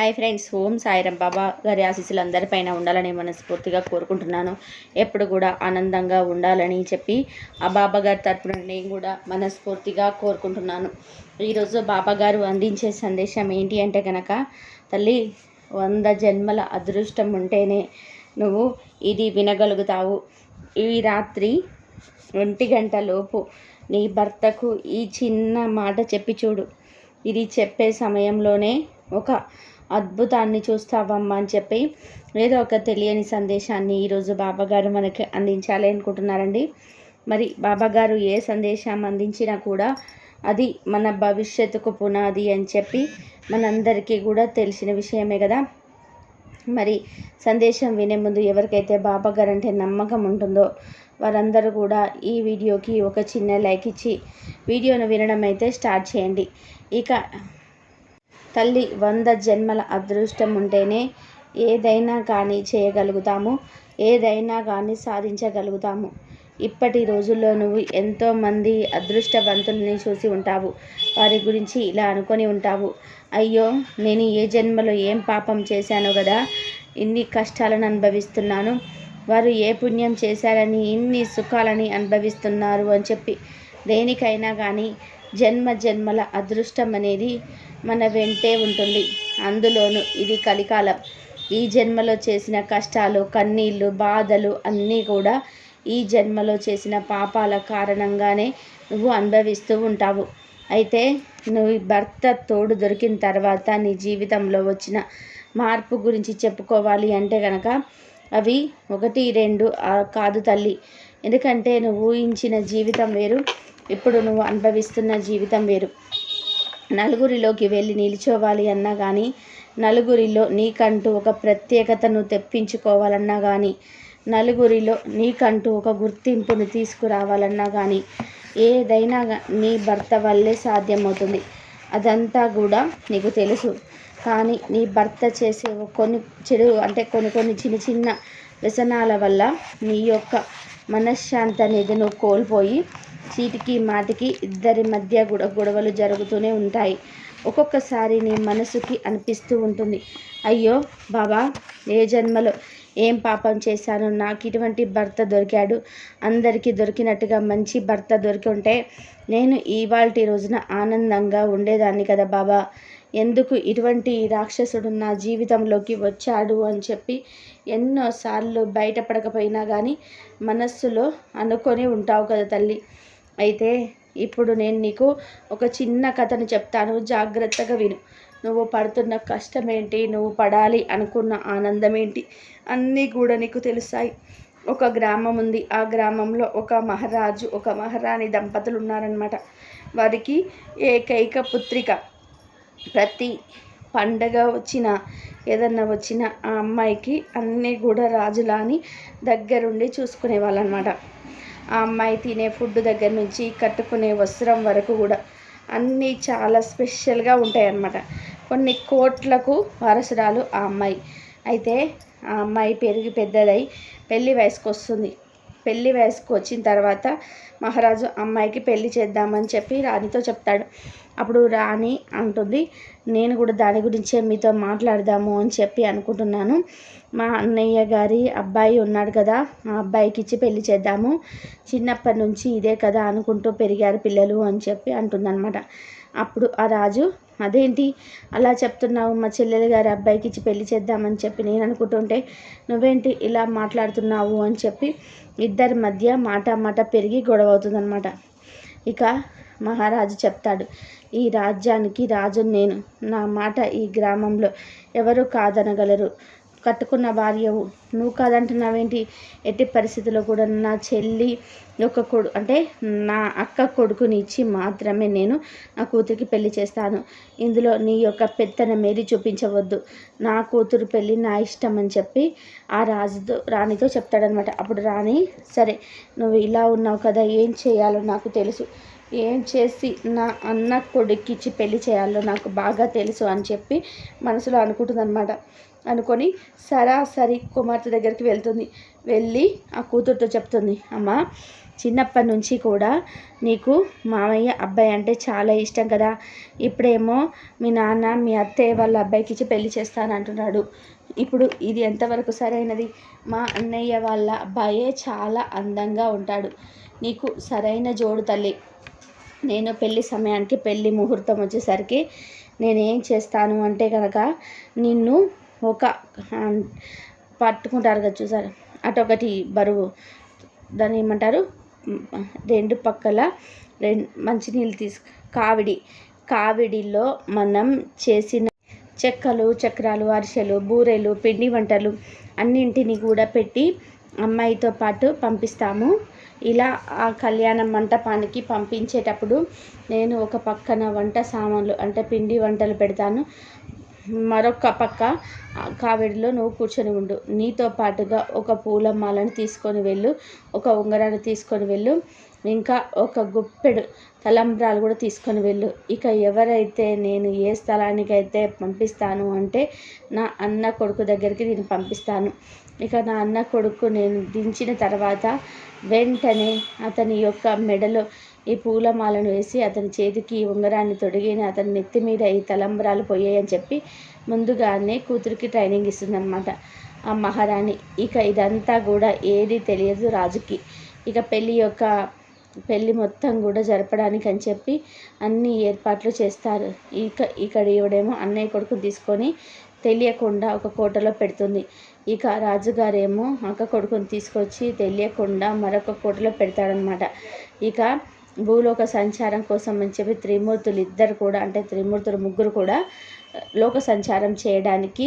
Hi friends Om Sairam Baba గారి ఆశీస్సులు అందరిపైన ఉండాలని మనస్ఫూర్తిగా కోరుకుంటున్నాను. ఎప్పుడు కూడా ఆనందంగా ఉండాలని చెప్పి ఆ బాబా గారి తరపున నేను కూడా మనస్ఫూర్తిగా కోరుకుంటున్నాను. ఈరోజు బాబా గారు అందించే సందేశం ఏంటి అంటే కనుక తల్లి వంద జన్మల అదృష్టం ఉంటేనే నువ్వు ఇది వినగలుగుతావు. ఈ రాత్రి ఒంటి గంట లోపు నీ భర్తకు ఈ చిన్న మాట చెప్పి చూడు. ఇది చెప్పే సమయంలోనే ఒక అద్భుతాన్ని చూస్తావమ్మా అని చెప్పి ఏదో ఒక తెలియని సందేశాన్ని ఈరోజు బాబాగారు మనకి అందించాలి అనుకుంటున్నారండి. మరి బాబాగారు ఏ సందేశం అందించినా కూడా అది మన భవిష్యత్తుకు పునాది అని చెప్పి మనందరికీ కూడా తెలిసిన విషయమే కదా. మరి సందేశం వినే ముందు ఎవరికైతే బాబాగారు అంటే నమ్మకం ఉంటుందో వారందరూ కూడా ఈ వీడియోకి ఒక చిన్న లైక్ ఇచ్చి వీడియోను వినడం అయితే స్టార్ట్ చేయండి. ఇక తల్లి వంద జన్మల అదృష్టం ఉంటేనే ఏదైనా కానీ చేయగలుగుతాము ఏదైనా కానీ సాధించగలుగుతాము. ఇప్పటి రోజుల్లో నువ్వు ఎంతోమంది అదృష్టవంతుల్ని చూసి ఉంటావు. వారి గురించి ఇలా అనుకొని ఉంటావు. అయ్యో నేను ఏ జన్మలో ఏం పాపం చేశానో కదా ఇన్ని కష్టాలను అనుభవిస్తున్నాను. వారు ఏ పుణ్యం చేశారని ఇన్ని సుఖాలని అనుభవిస్తున్నారు అని చెప్పి దేనికైనా కానీ జన్మ జన్మల అదృష్టం అనేది మన వెంటే ఉంటుంది. అందులోనూ ఇది కలికాలం. ఈ జన్మలో చేసిన కష్టాలు కన్నీళ్ళు బాధలు అన్నీ కూడా ఈ జన్మలో చేసిన పాపాల కారణంగానే నువ్వు అనుభవిస్తూ ఉంటావు. అయితే నువ్వు భర్త తోడు దొరికిన తర్వాత నీ జీవితంలో వచ్చిన మార్పు గురించి చెప్పుకోవాలి అంటే కనుక అవి ఒకటి రెండు కాదు తల్లి. ఎందుకంటే నువ్వు ఊహించిన జీవితం వేరు ఇప్పుడు నువ్వు అనుభవిస్తున్న జీవితం వేరు. నలుగురిలోకి వెళ్ళి నిలిచోవాలి అన్నా కానీ నలుగురిలో నీకంటూ ఒక ప్రత్యేకతను తెప్పించుకోవాలన్నా కానీ నలుగురిలో నీకంటూ ఒక గుర్తింపును తీసుకురావాలన్నా కానీ ఏదైనా నీ భర్త వల్లే సాధ్యమవుతుంది. అదంతా కూడా నీకు తెలుసు. కానీ నీ భర్త చేసే కొన్ని చెడు అంటే కొన్ని కొన్ని చిన్న చిన్న వ్యసనాల వల్ల నీ యొక్క మనశ్శాంతి అనేది నువ్వు కోల్పోయి చీటికి మాటికి ఇద్దరి మధ్య కూడా గొడవలు జరుగుతూనే ఉంటాయి. ఒక్కొక్కసారి నీ మనసుకి అనిపిస్తూ ఉంటుంది. అయ్యో బాబా ఏ జన్మలో ఏం పాపం చేశాను? నాకు ఇటువంటి భర్త దొరికాడు. అందరికీ దొరికినట్టుగా మంచి భర్త దొరికి ఉంటే నేను ఇవాళ రోజున ఆనందంగా ఉండేదాన్ని కదా బాబా. ఎందుకు ఇటువంటి రాక్షసుడు నా జీవితంలోకి వచ్చాడు అని చెప్పి ఎన్నోసార్లు బయటపడకపోయినా కానీ మనస్సులో అనుకొని ఉంటావు కదా తల్లి. అయితే ఇప్పుడు నేను నీకు ఒక చిన్న కథను చెప్తాను. జాగ్రత్తగా విను. నువ్వు పడుతున్న కష్టం ఏంటి నువ్వు పడాలి అనుకున్న ఆనందం ఏంటి అన్నీ కూడా నీకు తెలుస్తాయి. ఒక గ్రామం ఉంది. ఆ గ్రామంలో ఒక మహారాజు ఒక మహారాణి దంపతులు ఉన్నారనమాట వారికి ఏకైక పుత్రిక. ప్రతి పండగ వచ్చిన ఏదన్నా వచ్చిన ఆ అమ్మాయికి అన్నీ కూడా రాజులాని దగ్గరుండి చూసుకునే వాళ్ళనమాట ఆ అమ్మాయి తినే ఫుడ్ దగ్గర నుంచి కట్టుకునే వస్త్రం వరకు కూడా అన్నీ చాలా స్పెషల్గా ఉంటాయి అన్నమాట కొన్ని కోట్లకు వారసురాలు ఆ అమ్మాయి. అయితే ఆ అమ్మాయి పెరిగి పెద్దదై పెళ్ళి వయసుకు వస్తుంది పెళ్ళి వయసుకు వచ్చిన తర్వాత మహారాజు అమ్మాయికి పెళ్ళి చేద్దామని చెప్పి రాణితో చెప్తాడు. అప్పుడు రాణి అంటుంది నేను కూడా దాని గురించే మీతో మాట్లాడదాము అని చెప్పి అనుకుంటున్నాను. మా అన్నయ్య గారి అబ్బాయి ఉన్నాడు కదా ఆ అబ్బాయికి ఇచ్చి పెళ్ళి చేద్దాము. చిన్నప్పటి నుంచి ఇదే కదా అనుకుంటూ పెరిగారు పిల్లలు అని చెప్పి అంటుందన్నమాట. అప్పుడు ఆ రాజు అదేంటి? అలా చెప్తున్నావు. మా చెల్లెలు గారి అబ్బాయికి ఇచ్చి పెళ్ళి చేద్దామని చెప్పి నేను అనుకుంటుంటే నువ్వేంటి ఇలా మాట్లాడుతున్నావు? అని చెప్పి ఇద్దరి మధ్య మాట మాట పెరిగి గొడవ అవుతుందన్నమాట ఇక మహారాజు చెప్తాడు ఈ రాజ్యానికి రాజు నేను. నా మాట ఈ గ్రామంలో ఎవరు కాదనగలరు. కట్టుకున్న భార్యవు. నువ్వు కాదంటున్నావేంటి? ఎట్టి పరిస్థితుల్లో కూడా నా చెల్లి ఒక కొడు అంటే నా అక్క కొడుకుని ఇచ్చి మాత్రమే నేను నా కూతురికి పెళ్ళి చేస్తాను. ఇందులో నీ యొక్క పెత్తన మేరీ చూపించవద్దు. నా కూతురు పెళ్ళి నా ఇష్టం అని చెప్పి ఆ రాజుతో రాణితో చెప్తాడనమాట అప్పుడు రాణి సరే నువ్వు ఇలా ఉన్నావు కదా ఏం చేయాలో నాకు తెలుసు. ఏం చేసి నా అన్న కొడుక్కిచ్చి పెళ్ళి చేయాలో నాకు బాగా తెలుసు అని చెప్పి మనసులో అనుకుంటుందన్నమాట. అనుకొని సరాసరి కుమార్తె దగ్గరికి వెళ్తుంది. వెళ్ళి ఆ కూతురుతో చెప్తుంది అమ్మ చిన్నప్పటి నుంచి కూడా నీకు మామయ్య అబ్బాయి అంటే చాలా ఇష్టం కదా. ఇప్పుడేమో మీ నాన్న మీ అత్తయ్య వాళ్ళ అబ్బాయికి ఇచ్చి పెళ్ళి చేస్తానంటున్నాడు ఇప్పుడు ఇది ఎంతవరకు సరైనది? మా అన్నయ్య వాళ్ళ అబ్బాయే చాలా అందంగా ఉంటాడు. నీకు సరైన జోడు తల్లి. నేను పెళ్ళి సమయానికి పెళ్ళి ముహూర్తం వచ్చేసరికి నేను ఏం చేస్తాను అంటే కనుక నిన్ను ఒక పట్టుకుంటారు కదా చూసారు? అటు ఒకటి బరువు దాన్ని ఏమంటారు? రెండు పక్కల రెండు మంచినీళ్ళు తీసు కావిడి కావిడిలో మనం చేసిన చెక్కలు చక్రాలు అరిసెలు బూరెలు పిండి వంటలు అన్నింటినీ కూడా పెట్టి అమ్మాయితో పాటు పంపిస్తాము. ఇలా ఆ కళ్యాణ మంటపానికి పంపించేటప్పుడు నేను ఒక పక్కన వంట సామాన్లు అంటే పిండి వంటలు పెడతాను. మరొక పక్క కావిడిలో నువ్వు కూర్చొని ఉండు. నీతో పాటుగా ఒక పూలమాలను తీసుకొని వెళ్ళు. ఒక ఉంగరాన్ని తీసుకొని వెళ్ళు. ఇంకా ఒక గుప్పెడు తలంబ్రాలు కూడా తీసుకొని వెళ్ళు. ఇక ఎవరైతే నేను ఏ స్థలానికైతే పంపిస్తాను అంటే నా అన్న కొడుకు దగ్గరికి నేను పంపిస్తాను. ఇక నా అన్న కొడుకు నేను దించిన తర్వాత వెంటనే అతని యొక్క మెడలో ఈ పూలమాలను వేసి అతని చేతికి ఈ ఉంగరాన్ని తొడిగిన అతని నెత్తి మీద ఈ తలంబ్రాలు పోయాయని చెప్పి ముందుగానే కూతురికి ట్రైనింగ్ ఇస్తుందన్నమాట ఆ మహారాణి. ఇక ఇదంతా కూడా ఏది తెలియదు రాజుకి. ఇక పెళ్ళి యొక్క పెళ్ళి మొత్తం కూడా జరపడానికి అని చెప్పి అన్ని ఏర్పాట్లు చేస్తారు. ఇక ఇక్కడ ఈవిడేమో అన్నయ్య కొడుకుని తీసుకొని తెలియకుండా ఒక కోటలో పెడుతుంది. ఇక రాజుగారేమో అక్క కొడుకుని తీసుకొచ్చి తెలియకుండా మరొక కోటలో పెడతాడనమాట ఇక భూలోక సంచారం కోసం అని చెప్పి త్రిమూర్తులు ఇద్దరు కూడా అంటే త్రిమూర్తులు ముగ్గురు కూడా లోక సంచారం చేయడానికి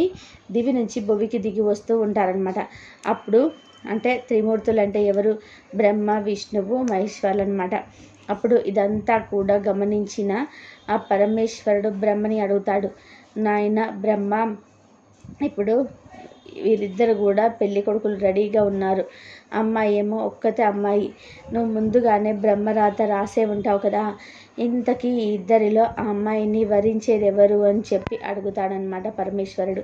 దివి నుంచి భువికి దిగి వస్తూ ఉంటారనమాట అప్పుడు అంటే త్రిమూర్తులు అంటే ఎవరు? బ్రహ్మ విష్ణువు మహేశ్వరులు అనమాట అప్పుడు ఇదంతా కూడా గమనించిన ఆ పరమేశ్వరుడు బ్రహ్మని అడుగుతాడు. నాయన బ్రహ్మ ఇప్పుడు వీరిద్దరు కూడా పెళ్ళి కొడుకులు రెడీగా ఉన్నారు. అమ్మాయి ఏమో ఒక్కతే అమ్మాయి. నువ్వు ముందుగానే బ్రహ్మరాత రాసే ఉంటావు కదా. ఇంతకీ ఈ ఇద్దరిలో ఆ అమ్మాయిని వరించేది ఎవరు అని చెప్పి అడుగుతాడనమాట పరమేశ్వరుడు.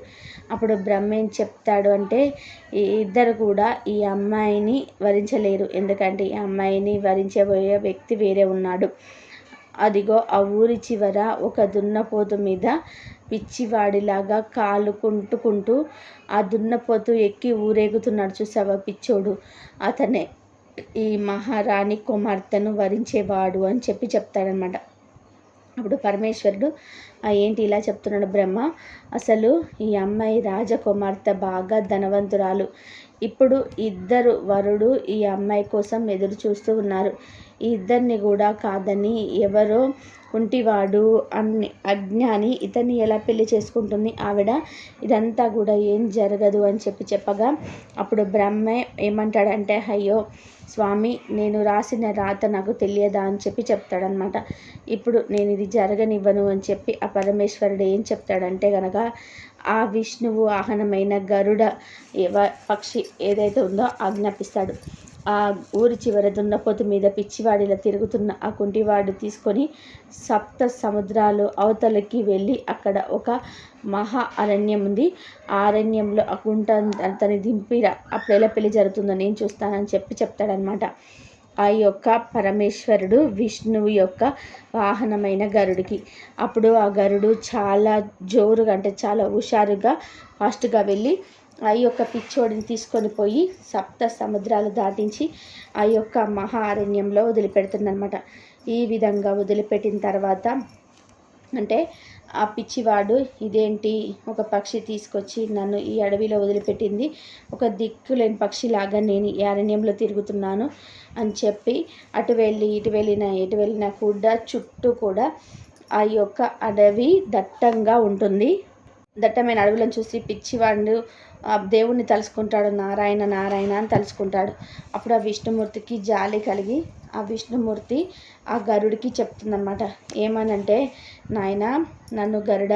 అప్పుడు బ్రహ్మ ఏం చెప్తాడు అంటే ఈ ఇద్దరు కూడా ఈ అమ్మాయిని వరించలేరు. ఎందుకంటే ఈ అమ్మాయిని వరించబోయే వ్యక్తి వేరే ఉన్నాడు. అదిగో ఆ ఊరి చివర ఒక దున్నపోతు మీద పిచ్చివాడిలాగా కాలు కుంటుకుంటూ ఆ దున్నపోతు ఎక్కి ఊరేగుతున్నాడు చూసావా పిచ్చోడు. అతనే ఈ మహారాణి కుమార్తెను వరించేవాడు అని చెప్పి చెప్తాడనమాట. అప్పుడు పరమేశ్వరుడు ఏంటి ఇలా చెప్తున్నాడు బ్రహ్మ? అసలు ఈ అమ్మాయి రాజకుమార్తె బాగా ధనవంతురాలు. ఇప్పుడు ఇద్దరు వరుడు ఈ అమ్మాయి కోసం ఎదురు చూస్తూ ఉన్నారు. ఈ ఇద్దరిని కూడా కాదని ఎవరో కుంటివాడు అన్ని అజ్ఞాని ఇతన్ని ఎలా పెళ్ళి చేసుకుంటుంది ఆవిడ? ఇదంతా కూడా ఏం జరగదు అని చెప్పి చెప్పగా అప్పుడు బ్రహ్మే ఏమంటాడంటే అయ్యో స్వామి నేను రాసిన రాత నాకు తెలియదా? అని చెప్పి చెప్తాడనమాట ఇప్పుడు నేను ఇది జరగనివ్వను అని చెప్పి ఆ పరమేశ్వరుడు ఏం చెప్తాడంటే కనుక ఆ విష్ణువు వాహనమైన గరుడ పక్షి ఏదైతే ఉందో ఆజ్ఞాపిస్తాడు. ఆ ఊరి చివర దున్నపోతు మీద పిచ్చివాడిలా తిరుగుతున్న ఆ కుంటివాడు తీసుకొని సప్త సముద్రాలు అవతలకి వెళ్ళి అక్కడ ఒక మహా అరణ్యం ఉంది. ఆ అరణ్యంలో ఆ కుంట అతని దింపిరా అప్పుడు ఎలా పెళ్ళి జరుగుతుందో నేను చూస్తానని చెప్పి చెప్తాడనమాట ఆ యొక్క పరమేశ్వరుడు విష్ణువు యొక్క వాహనమైన గరుడికి. అప్పుడు ఆ గరుడు చాలా జోరుగా అంటే చాలా హుషారుగా ఫాస్ట్గా వెళ్ళి ఆ యొక్క పిచ్చోడిని తీసుకొని పోయి సప్త సముద్రాలు దాటించి ఆ యొక్క మహా అరణ్యంలో వదిలిపెడుతుందనమాట ఈ విధంగా వదిలిపెట్టిన తర్వాత అంటే ఆ పిచ్చివాడు ఇదేంటి? ఒక పక్షి తీసుకొచ్చి నన్ను ఈ అడవిలో వదిలిపెట్టింది. ఒక దిక్కులేని పక్షిలాగా నేను ఈ అరణ్యంలో తిరుగుతున్నాను అని చెప్పి అటు వెళ్ళి ఇటు వెళ్ళిన ఇటు వెళ్ళిన కూడా చుట్టూ కూడా ఆ యొక్క అడవి దట్టంగా ఉంటుంది. దట్టమైన అడవులను చూసి పిచ్చివాడు దేవుణ్ణి తలుసుకుంటాడు నారాయణ నారాయణ అని తలుచుకుంటాడు. అప్పుడు ఆ విష్ణుమూర్తికి జాలి కలిగి ఆ విష్ణుమూర్తి ఆ గరుడికి చెప్తుందన్నమాట. ఏమనంటే నాయన నన్ను గరుడ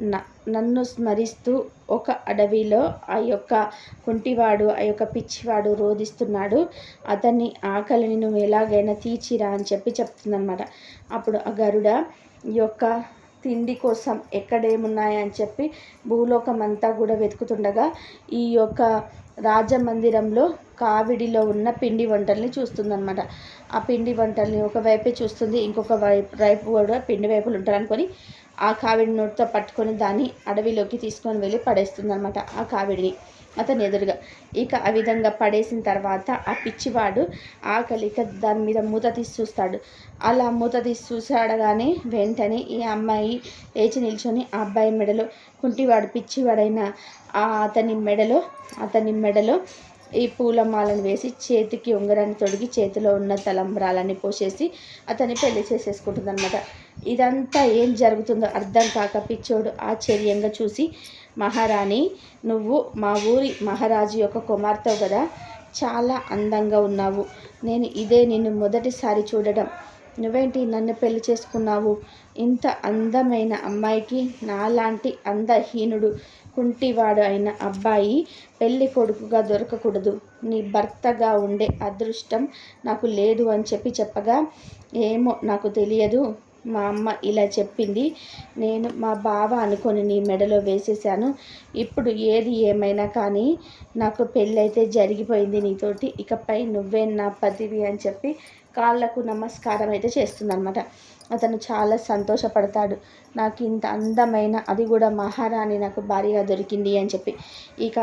న- నన్ను స్మరిస్తూ ఒక అడవిలో ఆ యొక్క కుంటివాడు ఆ యొక్క పిచ్చివాడు రోధిస్తున్నాడు. అతన్ని ఆకలిని నువ్వు ఎలాగైనా తీర్చిరా అని చెప్పి చెప్తుందనమాట అప్పుడు ఆ గరుడ ఈ యొక్క తిండి కోసం ఎక్కడేమున్నాయని చెప్పి భూలోకం అంతా కూడా వెతుకుతుండగా ఈ యొక్క రాజమందిరంలో కావిడిలో ఉన్న పిండి వంటల్ని చూస్తుందన్నమాట. ఆ పిండి వంటల్ని ఒకవైపే చూస్తుంది ఇంకొక వైపు వైపు కూడా పిండి వైపులు ఉంటారు అనుకొని ఆ కావిడి నోటితో పట్టుకొని దాన్ని అడవిలోకి తీసుకొని వెళ్ళి పడేస్తుంది అనమాట ఆ కావిడిని. అతని ఎదురుగా. ఇక ఆ విధంగా పడేసిన తర్వాత ఆ పిచ్చివాడు ఆకలిక దాని మీద మూత తీసి చూస్తాడు అలా మూత తీసి చూసాడగానే వెంటనే ఈ అమ్మాయి లేచి నిల్చొని ఆ అబ్బాయి మెడలో కుంటివాడు పిచ్చివాడైన ఆ అతని మెడలో అతని మెడలో ఈ పూలమాలను వేసి చేతికి ఉంగరాన్ని తొడిగి చేతిలో ఉన్న తలంబ్రాలని పోసేసి అతన్ని పెళ్ళి చేసేసుకుంటుందన్నమాట. ఇదంతా ఏం జరుగుతుందో అర్థం కాక పిచ్చోడు ఆశ్చర్యంగా చూసి మహారాణి నువ్వు మా ఊరి మహారాజు యొక్క కుమార్తెవు కదా చాలా అందంగా ఉన్నావు. నేను ఇదే నిన్ను మొదటిసారి చూడడం నువ్వేంటి నన్ను పెళ్ళి చేసుకున్నావు? ఇంత అందమైన అమ్మాయికి నాలాంటి అందహీనుడు కుంటివాడు అయిన అబ్బాయి పెళ్ళి కొడుకుగా దొరకకూడదు. నీ భర్తగా ఉండే అదృష్టం నాకు లేదు అని చెప్పి చెప్పగా ఏమో నాకు తెలియదు. మా అమ్మ ఇలా చెప్పింది. నేను మా బావ అనుకొని నీ మెడలో వేసేసాను ఇప్పుడు ఏది ఏమైనా కానీ నాకు పెళ్ళైతే జరిగిపోయింది నీతోటి. ఇకపై నువ్వే నా పతివి అని చెప్పి కాళ్ళకు నమస్కారం అయితే చేస్తుందన్నమాట. అతను చాలా సంతోషపడతాడు. నాకు ఇంత అందమైన అది కూడా మహారాణి నాకు భారీగా దొరికింది అని చెప్పి. ఇక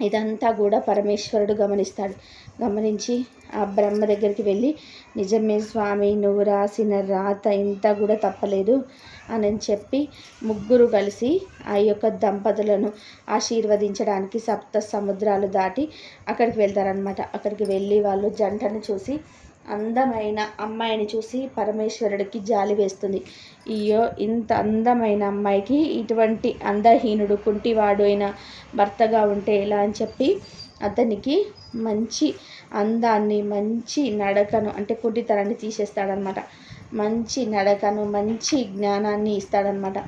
ఇదంతా కూడా పరమేశ్వరుడు గమనిస్తాడు. గమనించి ఆ బ్రహ్మ దగ్గరికి వెళ్ళి నిజమే స్వామి నువ్వు రాసిన రాత ఇంత కూడా తప్పలేదు అని చెప్పి ముగ్గురు కలిసి ఆ యొక్క దంపతులను ఆశీర్వదించడానికి సప్త సముద్రాలు దాటి అక్కడికి వెళ్తారనమాట అక్కడికి వెళ్ళి వాళ్ళు జంటను చూసి అందమైన అమ్మాయిని చూసి పరమేశ్వరుడికి జాలి వేస్తుంది. అయ్యో ఇంత అందమైన అమ్మాయికి ఇటువంటి అందహీనుడు కుంటివాడు అయిన భర్తగా ఉంటే ఎలా? అని చెప్పి అతనికి మంచి అందాన్ని మంచి నడకను అంటే కుటితనాన్ని తీసేస్తాడనమాట. మంచి నడకను మంచి జ్ఞానాన్ని ఇస్తాడనమాట.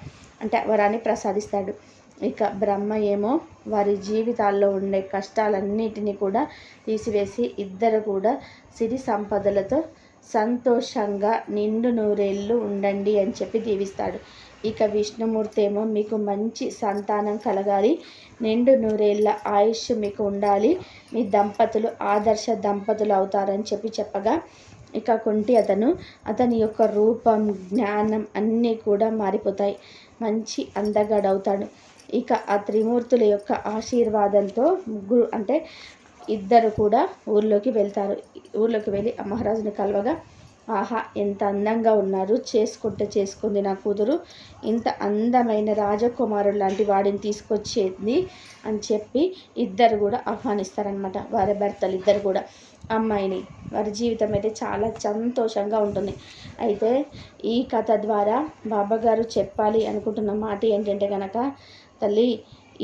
అంటే వరాన్ని ప్రసాదిస్తాడు. ఇక బ్రహ్మ ఏమో వారి జీవితాల్లో ఉండే కష్టాలన్నిటినీ కూడా తీసివేసి ఇద్దరు కూడా సిరి సంపదలతో సంతోషంగా నిండు నూరేళ్ళు ఉండండి అని చెప్పి దీవిస్తాడు. ఇక విష్ణుమూర్తి ఏమో మీకు మంచి సంతానం కలగాలి నిండు నూరేళ్ళ ఆయుష్ మీకు ఉండాలి మీ దంపతులు ఆదర్శ దంపతులు అవుతారని చెప్పి చెప్పగా ఇక కుంటి అతను అతని యొక్క రూపం జ్ఞానం అన్నీ కూడా మారిపోతాయి. మంచి అందగాడవుతాడు. ఇక ఆ త్రిమూర్తుల యొక్క ఆశీర్వాదంతో ముగ్గురు అంటే ఇద్దరు కూడా ఊర్లోకి వెళ్తారు. ఊర్లోకి వెళ్ళి ఆ మహారాజుని కలవగా ఆహా ఎంత అందంగా ఉన్నారు. చేసుకుంటే చేసుకుంది నా కూతురు. ఇంత అందమైన రాజకుమారుడు లాంటి వాడిని తీసుకొచ్చేది అని చెప్పి ఇద్దరు కూడా ఆహ్వానిస్తారనమాట వారి భర్తలు ఇద్దరు కూడా. అమ్మాయిని. వారి జీవితం అయితే చాలా సంతోషంగా ఉంటుంది. అయితే ఈ కథ ద్వారా బాబాగారు చెప్పాలి అనుకుంటున్న మాట ఏంటంటే కనుక తల్లి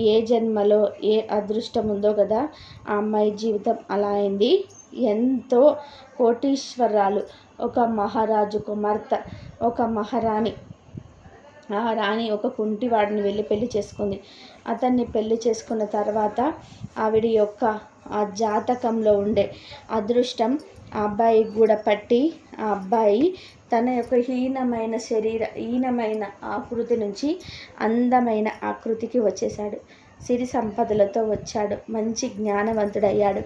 ఏ జన్మలో ఏ అదృష్టం ఉందో కదా ఆ అమ్మాయి జీవితం అలా అయింది. ఎంతో కోటీశ్వరాలు ఒక మహారాజు కుమార్తె ఒక మహారాణి. ఆ రాణి ఒక కుంటివాడిని వెళ్ళి పెళ్ళి చేసుకుంది. అతన్ని పెళ్ళి చేసుకున్న తర్వాత ఆవిడ యొక్క ఆ జాతకంలో ఉండే అదృష్టం ఆ అబ్బాయికి కూడా పట్టి ఆ అబ్బాయి తన యొక్క హీనమైన శరీర హీనమైన ఆకృతి నుంచి అందమైన ఆకృతికి వచ్చేసాడు సిరి సంపదలతో వచ్చాడు. మంచి జ్ఞానవంతుడయ్యాడు.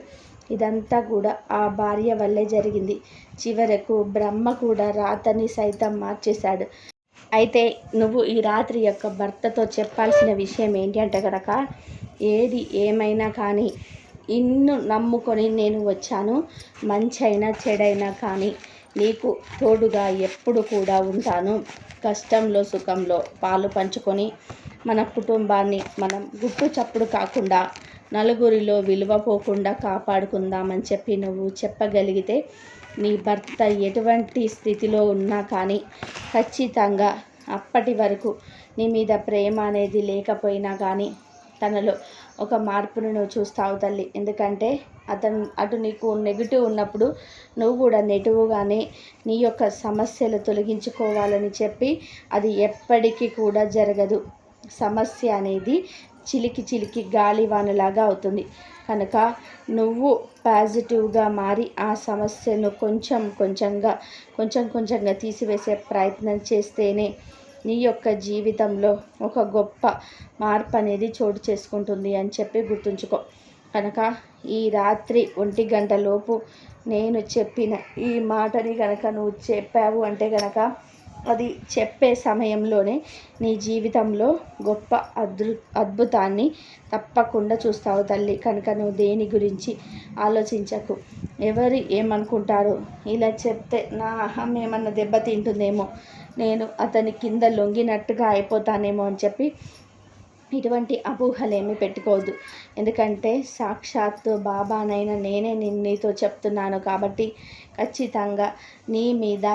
ఇదంతా కూడా ఆ భార్య వల్లే జరిగింది. చివరకు బ్రహ్మ కూడా రాతని సైతం మార్చేశాడు. అయితే నువ్వు ఈ రాత్రి యొక్క భర్తతో చెప్పాల్సిన విషయం ఏంటి అంటే కనుక ఏది ఏమైనా కానీ ఇన్ను నమ్ముకొని నేను వచ్చాను. మంచైనా చెడైనా కానీ నీకు తోడుగా ఎప్పుడు కూడా ఉంటాను. కష్టంలో సుఖంలో పాలు పంచుకొని మన కుటుంబాన్ని మనం గుట్టు చప్పుడు కాకుండా నలుగురిలో విలువ పోకుండా కాపాడుకుందామని చెప్పి నువ్వు చెప్పగలిగితే నీ భర్త ఎటువంటి స్థితిలో ఉన్నా కానీ ఖచ్చితంగా అప్పటి వరకు నీ మీద ప్రేమ అనేది లేకపోయినా కానీ తనలో ఒక మార్పును నువ్వు చూస్తావు తల్లి. ఎందుకంటే అతను అటు నీకు నెగిటివ్ ఉన్నప్పుడు నువ్వు కూడా నెగిటివ్గానే నీ యొక్క సమస్యలు తొలగించుకోవాలని చెప్పి అది ఎప్పటికీ కూడా జరగదు. సమస్య అనేది చిలికి చిలికి గాలివానలాగా అవుతుంది. కనుక నువ్వు పాజిటివ్గా మారి ఆ సమస్యను కొంచెం కొంచెంగా కొంచెం కొంచెంగా తీసివేసే ప్రయత్నం చేస్తేనే నీ యొక్క జీవితంలో ఒక గొప్ప మార్పు అనేది చోటు చేసుకుంటుంది అని చెప్పి గుర్తుంచుకో. కనుక ఈ రాత్రి ఒంటి గంటలోపు నేను చెప్పిన ఈ మాటని కనుక నువ్వు చెప్పావు అంటే కనుక అది చెప్పే సమయంలోనే నీ జీవితంలో గొప్ప అదృ అద్భుతాన్ని తప్పకుండా చూస్తావు తల్లి. కనుక నువ్వు దేని గురించి ఆలోచించకు. ఎవరు ఏమనుకుంటారు ఇలా చెప్తే నా అహం ఏమన్నా దెబ్బతింటుందేమో. నేను అతని కింద లొంగినట్టుగా అయిపోతానేమో అని చెప్పి ఇటువంటి అపోహలేమి పెట్టుకోవద్దు. ఎందుకంటే సాక్షాత్తు బాబానైనా నేనే నీతో చెప్తున్నాను కాబట్టి ఖచ్చితంగా నీ మీద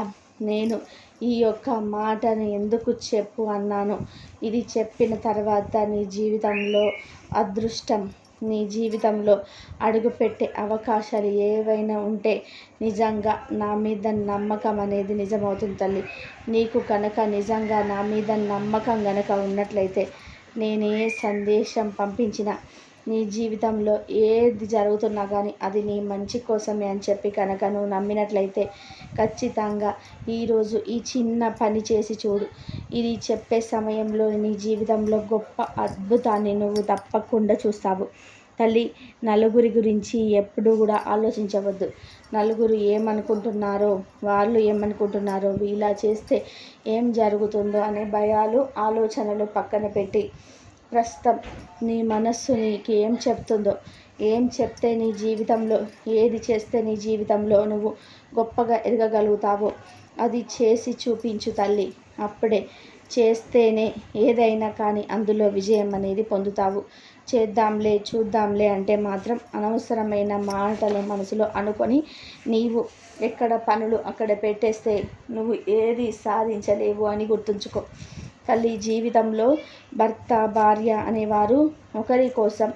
నేను ఈ యొక్క మాటను ఎందుకు చెప్పు అన్నాను. ఇది చెప్పిన తర్వాత నీ జీవితంలో అదృష్టం నీ జీవితంలో అడుగుపెట్టే అవకాశాలు ఏవైనా ఉంటే నిజంగా నా మీద నమ్మకం అనేది నిజమవుతుంది తల్లి. నీకు కనుక నిజంగా నా మీద నమ్మకం కనుక ఉన్నట్లయితే నేను ఏ సందేశం పంపించినా. నీ జీవితంలో ఏది జరుగుతున్నా కానీ అది నీ మంచి కోసమే అని చెప్పి కనుక నువ్వు నమ్మినట్లయితే ఖచ్చితంగా ఈరోజు ఈ చిన్న పని చేసి చూడు. ఇది చెప్పే సమయంలో నీ జీవితంలో గొప్ప అద్భుతాన్ని నువ్వు తప్పకుండా చూస్తావు. తల్లి నలుగురి గురించి ఎప్పుడూ కూడా ఆలోచించవద్దు. నలుగురు ఏమనుకుంటున్నారో వాళ్ళు ఏమనుకుంటున్నారో ఇలా చేస్తే ఏం జరుగుతుందో అనే భయాలు ఆలోచనలు పక్కన పెట్టి ప్రస్తుతం నీ మనస్సు నీకు ఏం చెప్తుందో ఏం చెప్తే నీ జీవితంలో ఏది చేస్తే నీ జీవితంలో నువ్వు గొప్పగా ఎదగగలుగుతావో అది చేసి చూపించు తల్లి. అప్పుడే చేస్తేనే ఏదైనా కానీ అందులో విజయం అనేది పొందుతావు. చేద్దాంలే చూద్దాంలే అంటే మాత్రం అనవసరమైన మాటలు మనసులో అనుకొని నీవు ఎక్కడ పనులు అక్కడ పెట్టేస్తే నువ్వు ఏది సాధించలేవు అని గుర్తుంచుకో. తల్లి జీవితంలో భర్త భార్య అనేవారు ఒకరి కోసం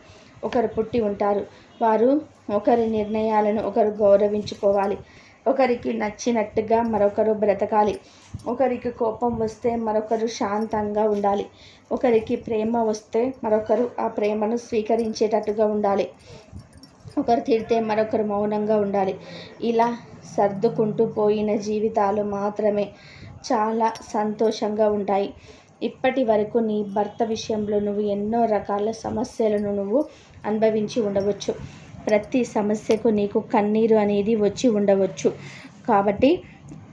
ఒకరు పుట్టి ఉంటారు. వారు ఒకరి నిర్ణయాలను ఒకరు గౌరవించుకోవాలి. ఒకరికి నచ్చినట్టుగా మరొకరు బ్రతకాలి. ఒకరికి కోపం వస్తే మరొకరు శాంతంగా ఉండాలి. ఒకరికి ప్రేమ వస్తే మరొకరు ఆ ప్రేమను స్వీకరించేటట్టుగా ఉండాలి. ఒకరు తిడితే మరొకరు మౌనంగా ఉండాలి. ఇలా సర్దుకుంటూ పోయిన జీవితాలు మాత్రమే చాలా సంతోషంగా ఉంటాయి. ఇప్పటి వరకు నీ భర్త విషయంలో నువ్వు ఎన్నో రకాల సమస్యలను నువ్వు అనుభవించి ఉండవచ్చు. ప్రతి సమస్యకు నీకు కన్నీరు అనేది వచ్చి ఉండవచ్చు. కాబట్టి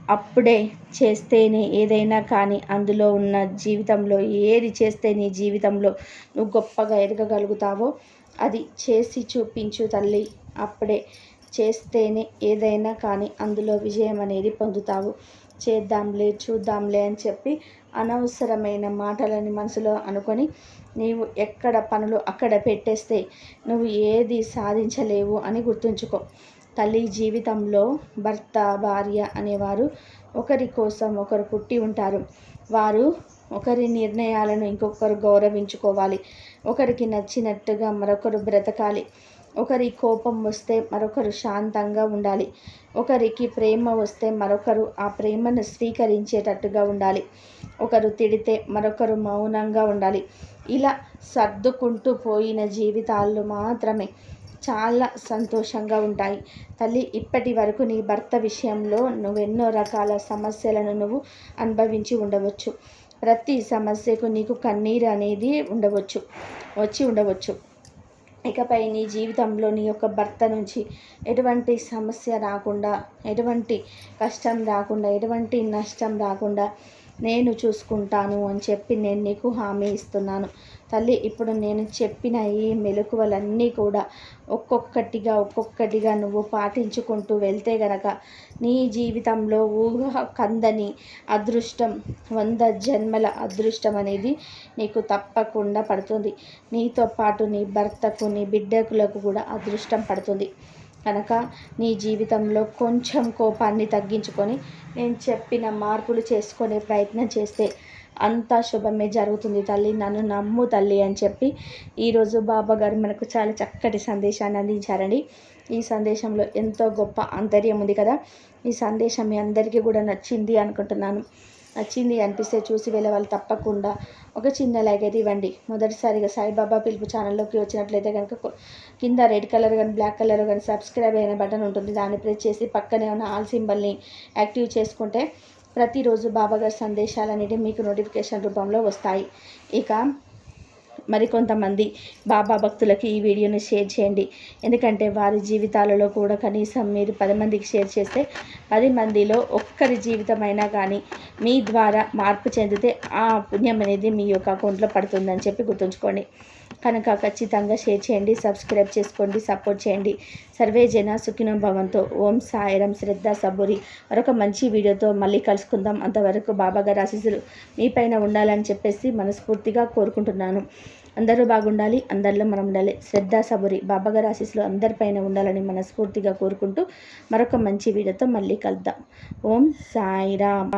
అప్పుడే చేస్తేనే ఏదైనా కానీ అందులో ఉన్న జీవితంలో ఏది చేస్తే నీ జీవితంలో నువ్వు గొప్పగా ఎదగగలుగుతావో అది చేసి చూపించు తల్లి. అప్పుడే చేస్తేనే ఏదైనా కానీ అందులో విజయం అనేది పొందుతావు. చేద్దాంలే చూద్దాంలే అని చెప్పి అనవసరమైన మాటలని మనసులో అనుకొని నీవు ఎక్కడ పనులు అక్కడ పెట్టేస్తే నువ్వు ఏది సాధించలేవు అని గుర్తుంచుకో. తల్లి జీవితంలో భర్త భార్య అనేవారు ఒకరి కోసం ఒకరు పుట్టి ఉంటారు. వారు ఒకరి నిర్ణయాలను ఇంకొకరు గౌరవించుకోవాలి. ఒకరికి నచ్చినట్టుగా మరొకరు బ్రతకాలి. ఒకరి కోపం వస్తే మరొకరు శాంతంగా ఉండాలి. ఒకరికి ప్రేమ వస్తే మరొకరు ఆ ప్రేమను స్వీకరించేటట్టుగా ఉండాలి. ఒకరు తిడితే మరొకరు మౌనంగా ఉండాలి. ఇలా సర్దుకుంటూ పోయిన జీవితాలు మాత్రమే చాలా సంతోషంగా ఉంటాయి. తల్లి ఇప్పటి వరకు నీ భర్త విషయంలో నువ్వెన్నో రకాల సమస్యలను నువ్వు అనుభవించి ఉండవచ్చు. ప్రతి సమస్యకు నీకు కన్నీరు అనేది ఉండవచ్చు. వచ్చి ఉండవచ్చు. ఇకపై నీ జీవితంలో నీ యొక్క భర్త నుంచి ఎటువంటి సమస్య రాకుండా ఎటువంటి కష్టం రాకుండా ఎటువంటి నష్టం రాకుండా నేను చూసుకుంటాను అని చెప్పి నేను నీకు హామీ ఇస్తున్నాను. తల్లి ఇప్పుడు నేను చెప్పిన ఈ మెలకువలన్నీ కూడా ఒక్కొక్కటిగా ఒక్కొక్కటిగా నువ్వు పాటించుకుంటూ వెళ్తే గనక నీ జీవితంలో ఊహ కందని అదృష్టం వంద జన్మల అదృష్టం అనేది నీకు తప్పకుండా పడుతుంది. నీతో పాటు నీ భర్తకు నీ బిడ్డకులకు కూడా అదృష్టం పడుతుంది. కనుక నీ జీవితంలో కొంచెం కోపాన్ని తగ్గించుకొని నేను చెప్పిన మార్పులు చేసుకునే ప్రయత్నం చేస్తే అంతా శుభమే జరుగుతుంది తల్లి నన్ను నమ్ము తల్లి అని చెప్పి ఈరోజు బాబా గారు మనకు చాలా చక్కటి సందేశాన్ని అందించారండి. ఈ సందేశంలో ఎంతో గొప్ప ఆంతర్యం ఉంది కదా. ఈ సందేశం మీ అందరికీ కూడా నచ్చింది అనుకుంటున్నాను. నచ్చింది అనిపిస్తే చూసి వెళ్ళే వాళ్ళు తప్పకుండా ఒక చిన్న లైక్ అయితే ఇవ్వండి. మొదటిసారిగా సాయిబాబా పిలుపు ఛానల్లోకి వచ్చినట్లయితే కనుక కింద రెడ్ కలర్ కానీ బ్లాక్ కలర్ కానీ సబ్స్క్రైబ్ అయిన బటన్ ఉంటుంది. దాన్ని ప్రెస్ చేసి పక్కనే ఉన్న ఆల్ సింబల్ని యాక్టివ్ చేసుకుంటే ప్రతిరోజు బాబాగారి సందేశాలు అనేవి మీకు నోటిఫికేషన్ రూపంలో వస్తాయి. ఇక మరికొంతమంది బాబా భక్తులకి ఈ వీడియోని షేర్ చేయండి. ఎందుకంటే వారి జీవితాలలో కూడా కనీసం మీరు పది మందికి షేర్ చేస్తే పది మందిలో ఒక్కరి జీవితమైనా కానీ మీ ద్వారా మార్పు చెందితే ఆ పుణ్యం అనేది మీ యొక్క అకౌంట్లో పడుతుందని చెప్పి గుర్తుంచుకోండి. కనుక ఖచ్చితంగా షేర్ చేయండి సబ్స్క్రైబ్ చేసుకోండి సపోర్ట్ చేయండి. సర్వే జన సుఖినం భవంతో. ఓం సాయరం శ్రద్ధ సబురి. మరొక మంచి వీడియోతో మళ్ళీ కలుసుకుందాం. అంతవరకు బాబాగారు ఆశీస్సులు మీ పైన ఉండాలని చెప్పేసి మనస్ఫూర్తిగా కోరుకుంటున్నాను. అందరూ బాగుండాలి అందరిలో మనం ఉండాలి. శ్రద్ధ సబురి. బాబాగారి ఆశీస్సులు అందరిపైన ఉండాలని మనస్ఫూర్తిగా కోరుకుంటూ మరొక మంచి వీడియోతో మళ్ళీ కలుద్దాం. ఓం సాయిరామ్